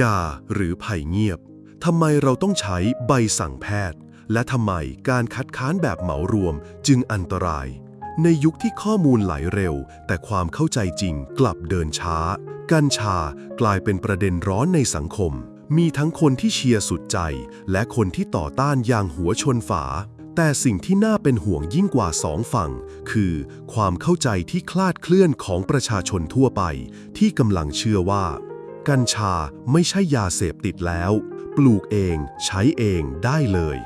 ยาหรือไผ่เงียบ ทำไมเราต้องใช้ใบสั่งแพทย์ และทำไมการคัดค้านแบบเหมารวมจึงอันตราย ในยุคที่ข้อมูลไหลเร็ว แต่ความเข้าใจจริงกลับเดินช้า กัญชากลายเป็นประเด็นร้อนในสังคม มีทั้งคนที่เชียร์สุดใจ และคนที่ต่อต้านอย่างหัวชนฝา แต่สิ่งที่น่าเป็นห่วงยิ่งกว่าสองฝั่ง คือความเข้าใจที่คลาดเคลื่อนของประชาชนทั่วไป ที่กำลังเชื่อว่า กัญชาไม่ใช่ยาเสพติดแล้ว ปลูกเองใช้เองได้เลย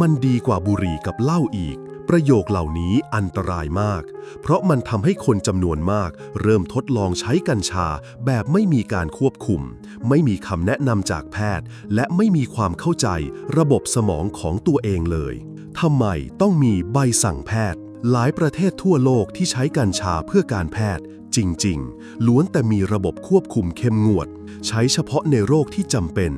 มันดีกว่าบุหรี่กับเหล้าอีก ประโยคเหล่านี้อันตรายมาก เพราะมันทำให้คนจำนวนมาก เริ่มทดลองใช้กัญชาแบบไม่มีการควบคุม ไม่มีคำแนะนำจากแพทย์ และไม่มีความเข้าใจระบบสมองของตัวเองเลยทำไมต้องมีใบสั่งแพทย์หลายประเทศทั่วโลกที่ใช้กัญชาเพื่อการแพทย์ จริง ๆ ล้วนแต่มีระบบควบคุมเข้มงวด ใช้เฉพาะในโรคที่จำเป็น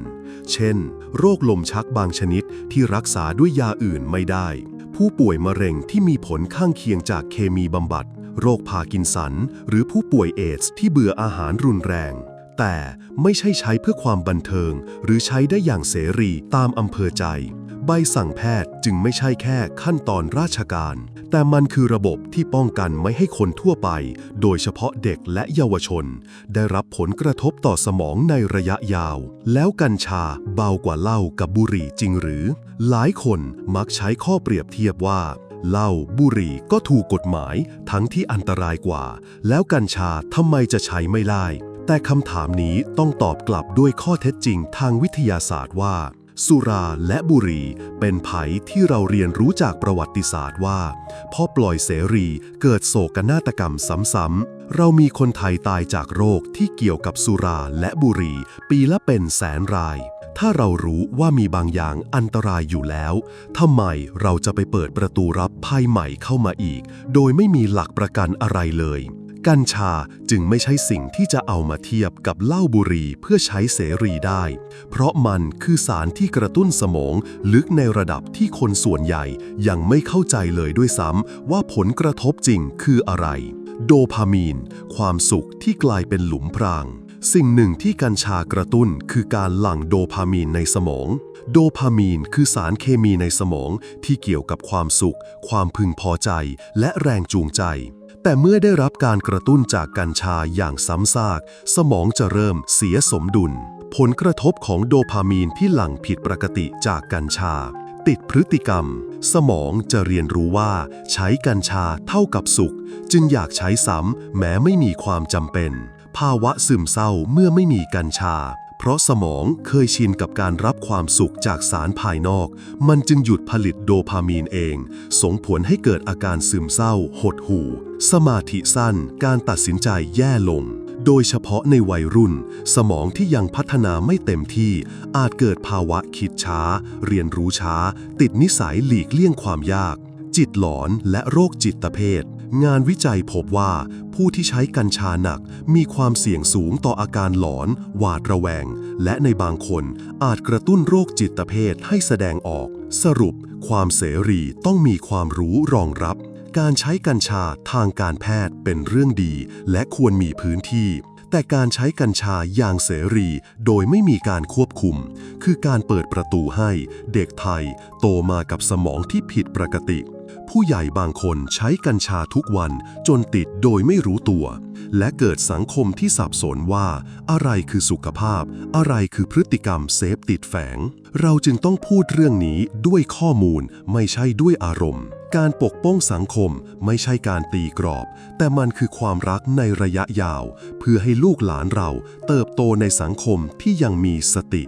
เช่น โรคลมชักบางชนิดที่รักษาด้วยยาอื่นไม่ได้ ผู้ป่วยมะเร็งที่มีผลข้างเคียงจากเคมีบำบัด โรคพากินสัน หรือผู้ป่วยเอดส์ที่เบื่ออาหารรุนแรง แต่ไม่ใช่ใช้เพื่อความบันเทิง หรือใช้ได้อย่างเสรีตามอำเภอใจ ใบสั่งแพทย์จึงไม่ใช่แค่ขั้นตอนราชการ แต่มันคือระบบที่ป้องกันไม่ให้คนทั่วไป โดยเฉพาะเด็กและเยาวชน ได้รับผลกระทบต่อสมองในระยะยาว แล้วกัญชาเบากว่าเหล้ากับบุหรี่จริงหรือ หลายคนมักใช้ข้อเปรียบเทียบว่าเหล้าบุหรี่ก็ถูกกฎหมายทั้งที่อันตรายกว่า แล้วกัญชาทำไมจะใช้ไม่ได้ แต่คำถามนี้ต้องตอบกลับด้วยข้อเท็จจริงทางวิทยาศาสตร์ว่า สุราและบุหรี่เป็นภัยที่เราเรียนรู้จากประวัติศาสตร์ว่า พอปล่อยเสรีเกิดโศกนาฏกรรมซ้ำๆ เรามีคนไทยตายจากโรคที่เกี่ยวกับสุราและบุหรี่ปีละเป็นแสนราย ถ้าเรารู้ว่ามีบางอย่างอันตรายอยู่แล้วทำไมเราจะไปเปิดประตูรับภัยใหม่เข้ามาอีก โดยไม่มีหลักประกันอะไรเลย กัญชาจึงไม่ใช่สิ่งที่จะเอามาเทียบกับเหล้าบุหรี่เพื่อใช้เสรีได้ เพราะมันคือสารที่กระตุ้นสมองลึกในระดับที่คนส่วนใหญ่ยังไม่เข้าใจเลยด้วยซ้ำว่าผลกระทบจริงคืออะไร โดพามีน ความสุขที่กลายเป็นหลุมพราง สิ่งหนึ่งที่กัญชากระตุ้นคือการหลั่งโดพามีนในสมอง โดพามีนคือสารเคมีในสมองที่เกี่ยวกับความสุข ความพึงพอใจ และแรงจูงใจ แต่เมื่อได้รับการกระตุ้นจากกัญชาอย่างซ้ำซาก สมองจะเริ่มเสียสมดุล ผลกระทบของโดพามีนที่หลั่งผิดปกติจากกัญชา ติดพฤติกรรม สมองจะเรียนรู้ว่า ใช้กัญชาเท่ากับสุข จึงอยากใช้ซ้ำแม้ไม่มีความจำเป็น ภาวะซึมเศร้าเมื่อไม่มีกัญชา เพราะสมองเคยชินกับการรับความสุขจากสารภายนอก มันจึงหยุดผลิตโดพามีนเอง ส่งผลให้เกิดอาการซึมเศร้า หดหู่ สมาธิสั้น การตัดสินใจแย่ลงโดยเฉพาะในวัยรุ่น สมองที่ยังพัฒนาไม่เต็มที่ อาจเกิดภาวะคิดช้า เรียนรู้ช้า ติดนิสัยหลีกเลี่ยงความยาก จิตหลอนและโรคจิตเภท งานวิจัยพบว่าผู้ที่ใช้กัญชาหนักมีความเสี่ยงสูงต่ออาการหลอน หวาดระแวง และในบางคนอาจกระตุ้นโรคจิตเภทให้แสดงออก สรุป ความเสรีต้องมีความรู้รองรับ การใช้กัญชาทางการแพทย์เป็นเรื่องดี และควรมีพื้นที่ แต่การใช้กัญชาอย่างเสรีโดยไม่มีการควบคุม คือการเปิดประตูให้ เด็กไทย โตมากับสมองที่ผิดปกติ ผู้ใหญ่บางคนใช้กัญชาทุกวันจนติดโดยไม่รู้ตัว และเกิดสังคมที่สับสนว่า อะไรคือสุขภาพ อะไรคือพฤติกรรมเสพติดแฝง เราจึงต้องพูดเรื่องนี้ด้วยข้อมูลไม่ใช่ด้วยอารมณ์ การปกป้องสังคมไม่ใช่การตีกรอบ แต่มันคือความรักในระยะยาว เพื่อให้ลูกหลานเราเติบโตในสังคมที่ยังมีสติ